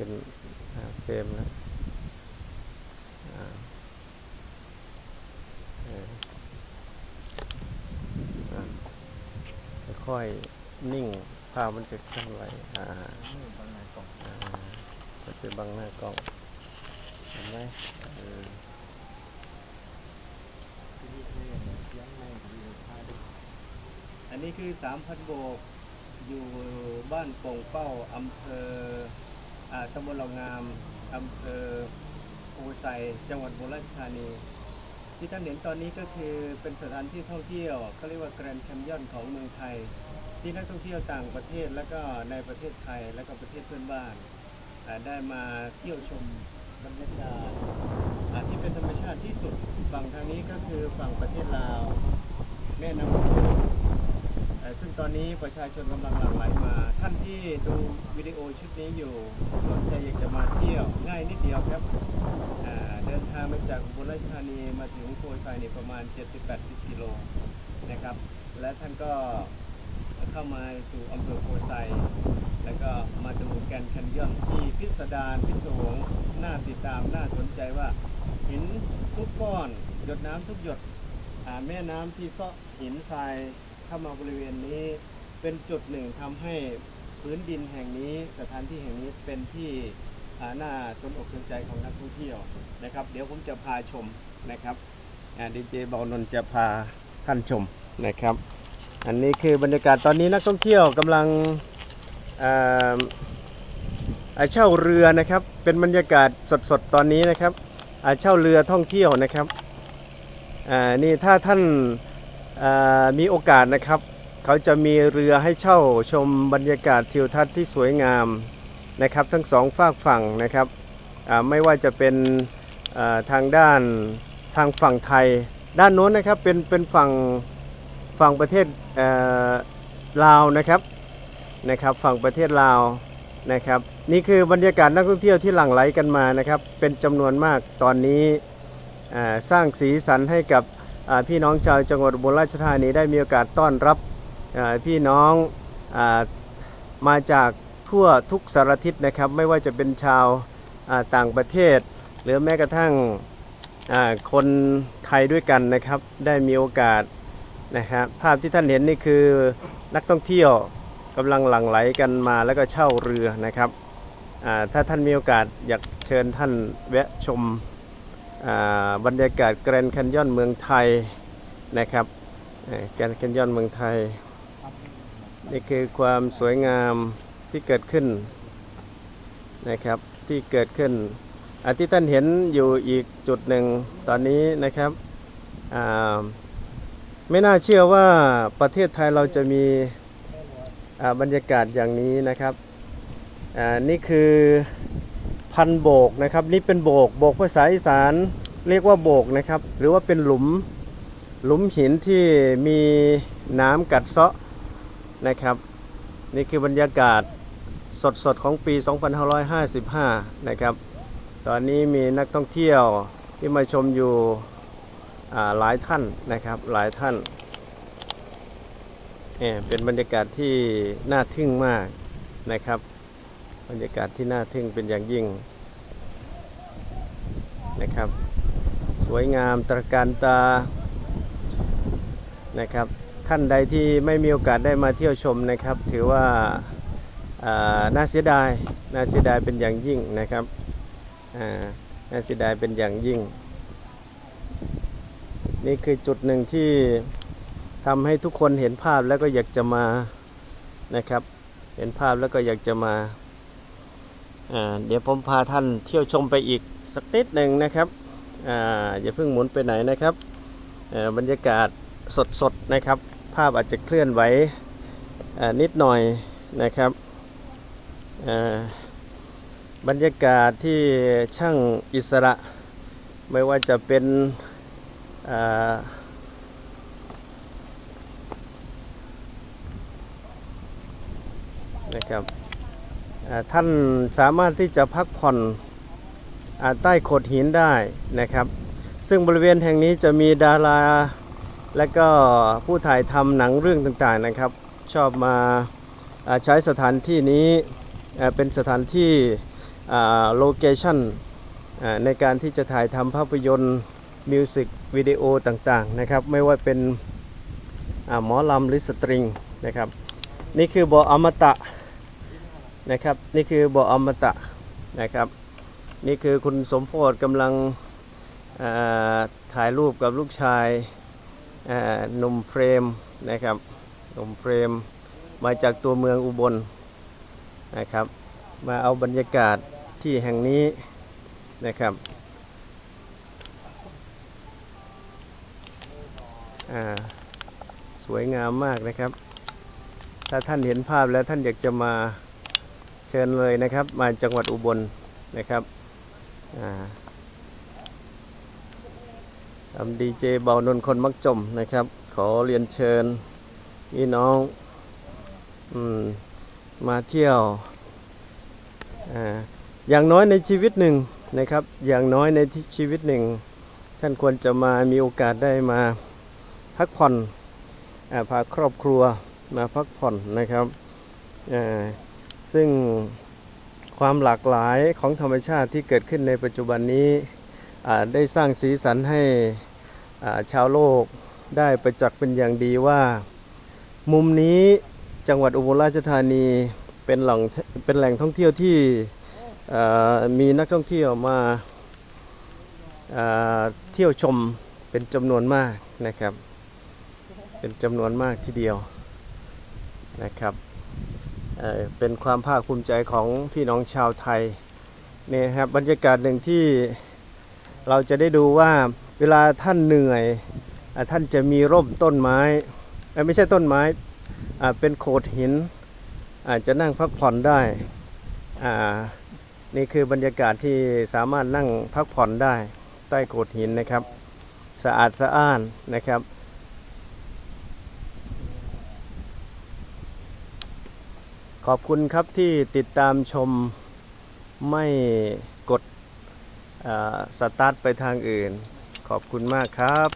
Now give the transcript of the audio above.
ขึ้นเฟรมแล้วค่อยนิ่งภาพมันจะเคลื่อนไหวอ่ามันจะบังหน้ากล้องเห็นไหมเอออันนี้คือสามพันโบก อยู่บ้านโป่งเป้าอำเภอ ตำบลเหล่างามอำเภอโอไซจังหวัดบุรีรัมย์ธานีที่ท่านเห็นตอนนี้ก็คือเป็นสถานที่ท่องเที่ยวเขาเรียกว่าแกรนด์แคนยอนของเมืองไทย ที่นักท่องเที่ยวต่างประเทศแล้วก็ในประเทศไทยแล้วก็ประเทศเพื่อนบ้านได้มาเที่ยวชมบรรยากาศที่เป็นธรรมชาติที่สุดฝั่งทางนี้ก็คือฝั่งประเทศลาวแม่น้ำ ซึ่งตอนนี้ประชาชนกำลังหลั่งไหลมา ท่านที่ดูวิดีโอชุดนี้อยู่สนใจอยากจะมาเที่ยวง่ายนิดเดียวครับเดินทางมาจากอุบุรีธานีมาถึงโพไซนี่ประมาณ 78กิโลนะครับ และท่านก็เข้ามาสู่อำเภอโพไซ แล้วก็มาดูแกนด์แคนยอนที่พิสดารพิศวงน่าติดตามน่าสนใจว่าหินทุกก้อน หยดน้ำทุกหยดแม่น้ำที่เซาะหินทราย เข้ามาบริเวณนี้ เป็นจุดหนึ่งทำให้พื้นดินแห่งนี้สถานที่แห่งนี้เป็นที่อ่าน่าสนอกสนใจของนักท่องเที่ยวนะครับ เดี๋ยวผมจะพาชมนะครับดีเจบอลนนจะพาท่านชมนะครับ อันนี้คือบรรยากาศตอนนี้นักท่องเที่ยวกำลังเช่าเรือนะครับ เป็นบรรยากาศสดๆตอนนี้นะครับเช่าเรือท่องเที่ยวนะครับนี่ถ้าท่าน มีโอกาสนะครับ เขาจะมีเรือให้เช่าชมบรรยากาศทิวทัศน์ที่สวยงามนะครับ ทั้งสองฝากฝั่งนะครับไม่ว่าจะเป็นทางด้านทางฝั่งไทย ด้านโน้นนะครับเป็นเป็นฝั่งฝั่งประเทศลาวนะครับนะครับ ฝั่งประเทศลาวนะครับ นี่คือบรรยากาศนักท่องเที่ยวที่หลั่งไหลกันมานะครับ เป็นจำนวนมากตอนนี้สร้างสีสันให้กับ พี่น้องชาวจังหวัดอุบลราชธานีได้มีโอกาสต้อนรับพี่น้องอมาจากทั่วทุกสารทิศนะครับ ไม่ว่าจะเป็นชาวต่างประเทศ หรือแม้กระทั่งคนไทยด้วยกันนะครับ ได้มีโอกาสนะครับภาพที่ท่านเห็นนี่คือนักท่องเที่ยวกำลังหลั่งไหลกันมาแล้วก็เช่าเรือนะครับถ้าท่านมีโอกาสอยากเชิญท่านแวะชม บรรยากาศแกรนด์แคนยอนเมืองไทยนะครับแกรนด์แคนยอนเมืองไทย นี่คือความสวยงามที่เกิดขึ้นนะครับที่เกิดขึ้นอที่ท่านเห็นอยู่อีกจุดหนึ่งตอนนี้นะครับไม่น่าเชื่อว่าประเทศไทยเราจะมีบรรยากาศอย่างนี้นะครับนี่คือ พันโบกนะครับ นี่เป็นโบกโบกภาษาอีสานเรียกว่าโบกนะครับ หรือว่าเป็นหลุมหลุมหินที่มีน้ำกัดเซาะนะครับ นี่คือบรรยากาศสดๆของปี 2555 นะครับ ตอนนี้มีนักท่องเที่ยวที่มาชมอยู่หลายท่านนะครับหลายท่านเนี่ยเป็นบรรยากาศที่น่าทึ่งมากนะครับ บรรยากาศที่น่าทึ่งเป็นอย่างยิ่งนะครับ สวยงามตระการตานะครับ ท่านใดที่ไม่มีโอกาสได้มาเที่ยวชมนะครับ ถือว่าาน่าเสียดายน่าเสียดายเป็นอย่างยิ่งนะครับน่าเสียดายเป็นอย่างยิ่ง นี่คือจุดหนึ่งที่ทำให้ทุกคนเห็นภาพแล้วก็อยากจะมานะครับ เห็นภาพแล้วก็อยากจะมา เดี๋ยวผมพาท่านเที่ยวชมไปอีกสักนิดหนึ่งนะครับออย่าเพิ่งหมุนไปไหนนะครับบรรยากาศสดๆนะครับ ภาพอาจจะเคลื่อนไหวนิดหน่อยนะครับบรรยากาศที่ช่างอิสระ ไม่ว่าจะเป็นนะครับ ท่านสามารถที่จะพักผ่อนอใต้โขดหินได้นะครับ ซึ่งบริเวณแห่งนี้จะมีดารา และก็ผู้ถ่ายทำหนังเรื่องต่างๆนะครับ ชอบมาใช้สถานที่นี้เป็นสถานที่โลเคชั่นในการที่จะถ่ายทำภาพยนตร์มิวสิกวิดีโอต่างๆนะครับไม่ว่าเป็นอ่าหมอลำหรือสตริงนะครับ นี่คือบ่ออมตะ นะครับ นี่คือบ่ออมตะนะครับ นี่คือคุณสมโพธกำลังถ่ายรูปกับลูกชายหนุ่มเฟรมนะครับหนุ่มเฟรมมาจากตัวเมืองอุบลนะครับ มาเอาบรรยากาศที่แห่งนี้นะครับสวยงามมากนะครับ ถ้าท่านเห็นภาพแล้วท่านอยากจะมา เชิญเลยนะครับ มาจังหวัดอุบลนะครับอ่าทำดีเจเบานนคนมักจมนะครับ ขอเรียนเชิญพี่น้องอมมาเที่ยวอาอย่างน้อยในชีวิตหนึ่งนะครับ อย่างน้อยในชีวิตหนึ่ง ท่านควรจะมามีโอกาสได้มาพักผ่อนอาพาครอบครัวมาพักผ่อนนะครับอ่า ซึ่งความหลากหลายของธรรมชาติที่เกิดขึ้นในปัจจุบันนี้ได้สร้างสีสันให้ชาวโลกได้ประจักษ์เป็นอย่างดีว่า มุมนี้จังหวัดอุบลราชธานีเป็นหลังเป็นแหล่งท่องเที่ยวที่มีนักท่องเที่ยวมาเที่ยวชมเป็นจำนวนมากนะครับ เป็นจำนวนมากทีเดียวนะครับ เป็นความภาคภูมิใจของพี่น้องชาวไทยเนี่ยครับบรรยากาศหนึ่งที่เราจะได้ดูว่าเวลาท่านเหนื่อยอท่านจะมีร่มต้นไม้ ไม่ใช่ต้นไม้เป็นโขดหินอาจจะนั่งพักผ่อนได้นี่คือบรรยากาศที่สามารถนั่งพักผ่อนได้ใต้โขดหินนะครับ สะอาดสะอ้านนะครับ ขอบคุณครับที่ติดตามชมไม่กดสตาร์ทไปทางอื่น ขอบคุณมากครับ